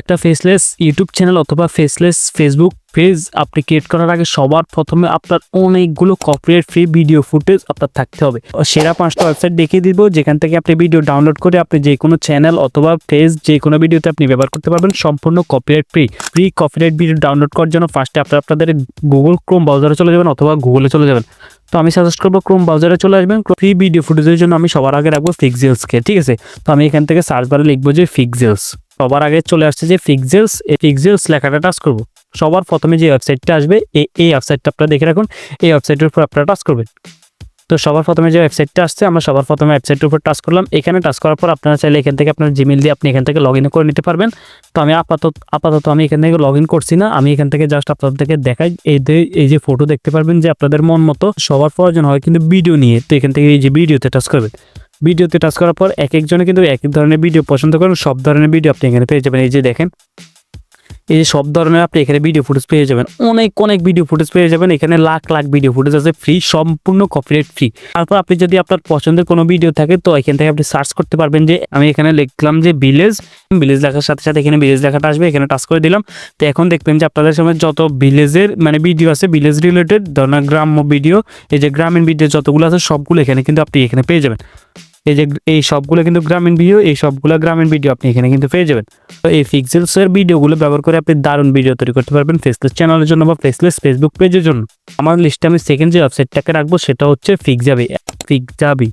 একটা faceless YouTube channel অথবা faceless Facebook page আপনি ক্রিয়েট করার আগে সবার প্রথমে আপনার অনেকগুলো কপিরাইট ফ্রি ভিডিও ফুটেজ আপনার থাকতে হবে। সেরা পাঁচটা ওয়েবসাইট দেখিয়ে দিব, যেখান থেকে আপনি ভিডিও ডাউনলোড করে আপনি যে কোনো চ্যানেল অথবা পেজ যে কোনো ভিডিওতে আপনি ব্যবহার করতে পারবেন সম্পূর্ণ copyright free free copyright video download করার জন্য ফার্স্টে আপনার আপনাদের গুগল ক্রোম ব্রাউজারে চলে যাবেন অথবা গুগলে চলে যাবেন। তো আমি সাজেস্ট করব ক্রোম ব্রাউজারে চলে আসবেন। ফ্রি ভিডিও ফুটেজের জন্য আমি সবার আগে রাখব ফিক্সেলসকে ঠিক আছে? তো আমি এখান থেকে সার্চ বারে লিখব যে ফিক্সেলস সবার আগে চলে আসছে যে ফিক্সেলস এই ফিক্সেলস লেখাটা টাচ করব। সবার প্রথমে যে ওয়েবসাইটটা আসবে এই এই ওয়েবসাইটটা আপনারা দেখে রাখুন, এই ওয়েবসাইটের উপর আপনারা টাচ করবেন। তো সবার প্রথমে যে ওয়েবসাইটটা আসছে, আমরা সবার প্রথমে ওয়েবসাইটের উপর টাচ করলাম। এখানে টাচ করার পর আপনারা চাইলে এখান থেকে আপনার জিমেল দিয়ে আপনি এখান থেকে লগ করে নিতে পারবেন। তো আমি আপাতত আপাতত আমি এখান থেকে লগ করছি না। আমি এখান থেকে জাস্ট আপনাদেরকে দেখাই। এই এই যে ফটো দেখতে পারবেন যে আপনাদের মন মতো সবার প্রয়োজন হয় কিন্তু ভিডিও নিয়ে। তো এখান থেকে এই যে ভিডিওতে টাচ করবেন। ভিডিওতে টাচ করার পর এক একজনে কিন্তু এক এক ধরনের ভিডিও পছন্দ করেন, সব ধরনের ভিডিও আপনি এখানে পেয়ে যাবেন। এই যে দেখেন এই যে সব ধরনের আপনি এখানে ভিডিও ফুটেজ পেয়ে যাবেন। অনেক অনেক ভিডিও ফুটেজ পেয়ে যাবেন। এখানে লাখ লাখ ভিডিও ফুটেজ আছে ফ্রি সম্পূর্ণ কপিরাইট ফ্রি তারপর আপনি যদি আপনার পছন্দের কোনো ভিডিও থাকে, তো এখান থেকে আপনি সার্চ করতে পারবেন যে, আমি এখানে লিখলাম যে ভিলেজ ভিলেজ লেখার সাথে সাথে এখানে ভিলেজ লেখাটা আসবে, এখানে টাচ করে দিলাম। তো এখন দেখবেন যে আপনাদের সময় যত ভিলেজের মানে ভিডিও আছে ভিলেজ রিলেটেড ধরনের গ্রাম্য ভিডিও এই যে গ্রামীণ ভিডিও যতগুলো আছে, সবগুলো এখানে কিন্তু আপনি এখানে পেয়ে যাবেন। এই যে এই সবগুলো কিন্তু গ্রামীণ ভিডিও এই সবগুলো গ্রামীণ ভিডিও আপনি এখানে কিন্তু পেয়ে যাবেন। তো এই ফিক্সেলসের ভিডিওগুলো ব্যবহার করে আপনি দারুণ ভিডিও তৈরি করতে পারবেন ফেসলেস চ্যানেলের জন্য বা ফেসলেস ফেসবুক পেজের জন্য। আমার লিস্টে আমি সেকেন্ড যে ওয়েবসাইটটাকে রাখব, সেটা হচ্ছে ফিক্সাবি ফিক্সাবি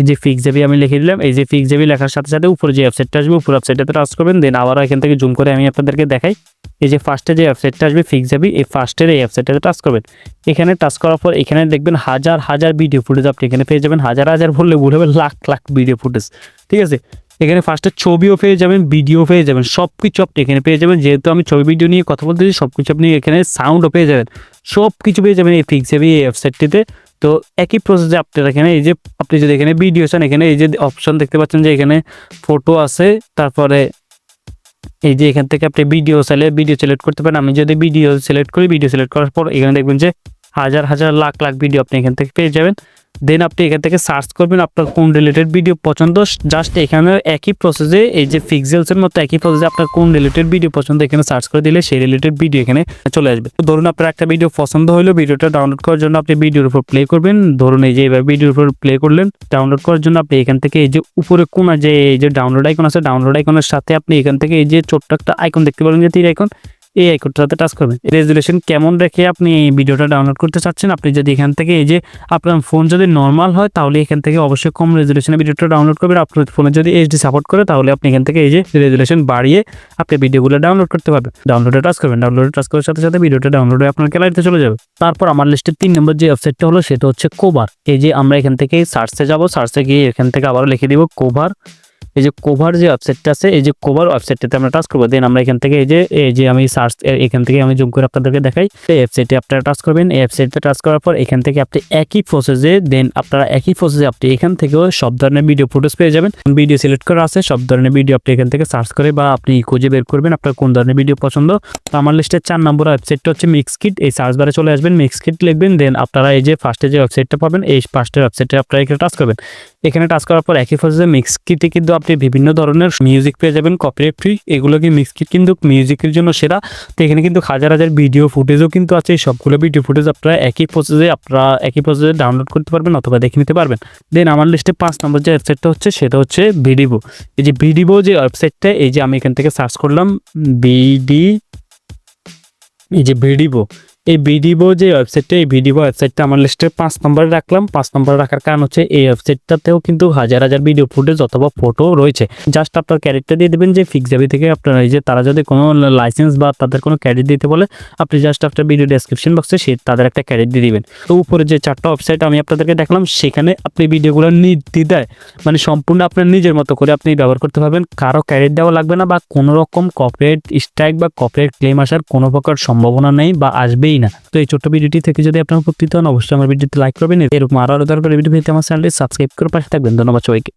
এই যে ফিক্স যাবি আমি লিখে দিলাম, এই যে ফিক্স যাবি লেখার সাথে সাথে উপরে যে ওয়েবসাইটটা আসবে উপর ওয়েবসাইটটাতে টাচ করবেন দেন আবার এখান থেকে জুম করে আমি আপনাদেরকে দেখাই। এই যে ফার্স্টে যে ওয়েবসাইটটা আসবে ফিক্স যাবি, এই ফার্স্টের এই ওয়েবসাইটটাতে টাচ করবেন। এখানে টাচ করার পর এখানে দেখবেন হাজার হাজার ভিডিও ফুটেজ আপনি এখানে পেয়ে যাবেন। হাজার হাজার বললে ভুল হবে, লাখ লাখ ভিডিও ফুটেজ ঠিক আছে? এখানে ফার্স্টে ছবিও পেয়ে যাবেন ভিডিও পেয়ে যাবেন সব কিছু আপনি এখানে পেয়ে যাবেন। যেহেতু আমি ছবি ভিডিও নিয়ে কথা বলতেছি সব কিছু আপনি এখানে সাউন্ডও পেয়ে যাবেন। সব কিছু পেয়ে যাবেন এই ফিক্স যাবি এই ওয়েবসাইটটিতে তো একই প্রসেসে আপনার এখানে এই যে, আপনি যদি এখানে ভিডিও চান, এখানে এই যে অপশন দেখতে পাচ্ছেন যে এখানে ফটো আছে, তারপরে এই যে এখান থেকে আপনি ভিডিও চাইলে ভিডিও সিলেক্ট করতে পারেন। আমি যদি ভিডিও সিলেক্ট করি ভিডিও সিলেক্ট করার পর এখানে দেখবেন যে হাজার হাজার, লাখ লাখ ভিডিও আপনি এখান থেকে পেয়ে যাবেন। দেন আপনি এখান থেকে সার্চ করবেন আপনার কোন রিলেটেড ভিডিও পছন্দ। জাস্ট এখানে একই প্রসেসে এই যে ফিক্সেলসের মতো একই প্রসেসে আপনার কোন রিলেটেড ভিডিও পছন্দ, এখানে সার্চ করে দিলে সেই রিলেটেড ভিডিও এখানে চলে আসবে। ধরুন আপনার একটা ভিডিও পছন্দ হলো ভিডিওটা ডাউনলোড করার জন্য আপনি ভিডিওর উপর প্লে করবেন। ধরুন এই যে এবার ভিডিওর উপর প্লে করলেন ডাউনলোড করার জন্য আপনি এখান থেকে এই যে উপরে কোনা যে, এই যে ডাউনলোড আইকন আছে ডাউনলোড আইকনের সাথে আপনি এখান থেকে এই যে ছোট্ট একটা আইকন দেখতে পারেন, যে তীর আইকন এই আইকনটাতে টাচ করবেন। রেজুলেশন কেমন রেখে আপনি এই ভিডিওটা ডাউনলোড করতে চাচ্ছেন? আপনি যদি এখান থেকে এই যে আপনার ফোন যদি নর্মাল হয়, তাহলে এখান থেকে অবশ্যই কম রেজুলেশনে ভিডিওটা ডাউনলোড করবেন। আপনার ফোনে যদি এইচডি সাপোর্ট করে, তাহলে আপনি এখান থেকে এই যে রেজুলেশন বাড়িয়ে আপনি ভিডিওগুলো ডাউনলোড করতে পারবেন। ডাউনলোডে টাচ করবেন। ডাউনলোডে টাচ করার সাথে সাথে ভিডিওটা ডাউনলোড হয়ে আপনার গ্যালারিতে চলে যাবে। তারপর আমার লিস্টের তিন নম্বর যে ওয়েবসাইটটা হলো, সেটা হচ্ছে কোভার এই যে আমরা এখান থেকে সার্চে যাব। সার্চে গিয়ে এখান থেকে আবার লিখে দিব কোভার এই যে কোভার যে ওয়েবসাইটটা আছে, এই যে কোভার ওয়েবসাইটটাতে আমরা টাচ করব। দেন আমরা এখান থেকে এই যে এই যে আমি সার্চ এখান থেকে আমি জুম করে আপনাদেরকে দেখাই। এই ওয়েবসাইটে আপনারা টাচ করবেন। এই ওয়েবসাইটে টাচ করার পর এখান থেকে আপনি একই প্রসেসে দেন আপনারা একই প্রসেসে আপনি এখান থেকেও সব ধরনের ভিডিও ফুটেজ পেয়ে যাবেন। ভিডিও সিলেক্ট করা আছে, সব ধরনের ভিডিও আপনি এখান থেকে সার্চ করে বা আপনি খুঁজে বের করবেন আপনার কোন ধরনের ভিডিও পছন্দ। তো আমার লিস্টের চার নম্বর ওয়েবসাইটটা হচ্ছে মিক্স কিট এই সার্চ বারে চলে আসবেন মিক্স কিট লিখবেন দেন আপনারা এই যে ফার্স্টে যে ওয়েবসাইটটা পাবেন, এই ফার্স্টের ওয়েবসাইটে আপনারা এখানে টাচ করবেন। এখানে টাচ করার পর একই প্রসেসে মিক্স কিটে কিন্তু আপনি বিভিন্ন ধরনের মিউজিক পেয়ে যাবেন কপিরাইট ফ্রি এগুলো কি মিক্স কিট কিন্তু মিউজিকের জন্য সেরা। তো এখানে কিন্তু হাজার হাজার ভিডিও ফুটেজও কিন্তু আছে এই সবগুলো ভিডিও ফুটেজ আপনারা একই প্রসেসে আপনারা একই প্রসেসে ডাউনলোড করতে পারবেন অথবা দেখে নিতে পারবেন। দেন আমার লিস্টে পাঁচ নম্বর যে ওয়েবসাইটটা হচ্ছে, সেটা হচ্ছে ভিডিভো এই যে ভিডিভো যে ওয়েবসাইটটা এই যে আমি এখান থেকে সার্চ করলাম বিডি এই যে ভিডিভো এই ভিডিভো যে ওয়েবসাইটটা এই ভিডিভো ওয়েবসাইটটা আমার লিস্টে পাঁচ নম্বরে রাখলাম। পাঁচ নম্বরে রাখার কারণ হচ্ছে এই ওয়েবসাইটটাতেও কিন্তু হাজার হাজার ভিডিও ফুটেজ অথবা ফটো রয়েছে। জাস্ট আপনার ক্যারেক্টার দিয়ে দেবেন যে ফিক্স যাবি থেকে আপনার এই যে তারা যদি কোনো লাইসেন্স বা তাদের কোনো ক্যারেক্ট দিতে বলে, আপনি জাস্ট আপনার ভিডিও ডেসক্রিপশন বক্সে সে তাদের একটা ক্যারেক্ট দিয়ে দিবেন। তো উপরে যে চারটা ওয়েবসাইট আমি আপনাদেরকে দেখলাম, সেখানে আপনি ভিডিওগুলো নির্দ্বিধায় মানে সম্পূর্ণ আপনার নিজের মতো করে আপনি ব্যবহার করতে পারবেন। কারও ক্যারেক্ট দেওয়া লাগবে না বা কোনো রকম কপিরাইট স্ট্রাইক বা কপিরাইট ক্লেম আসার কোনো প্রকার সম্ভাবনা নেই বা আসবেই না। তো এই ছোট্ট ভিডিওটি থেকে যদি আপনার উপকৃত হন, অবশ্যই আমার ভিডিওতে লাইক করবেন। এরকম আরও আরও দরকার ভিডিও আমার চ্যানেলটি সাবস্ক্রাইব করে পাশে থাকবেন। ধন্যবাদ সবাইকে।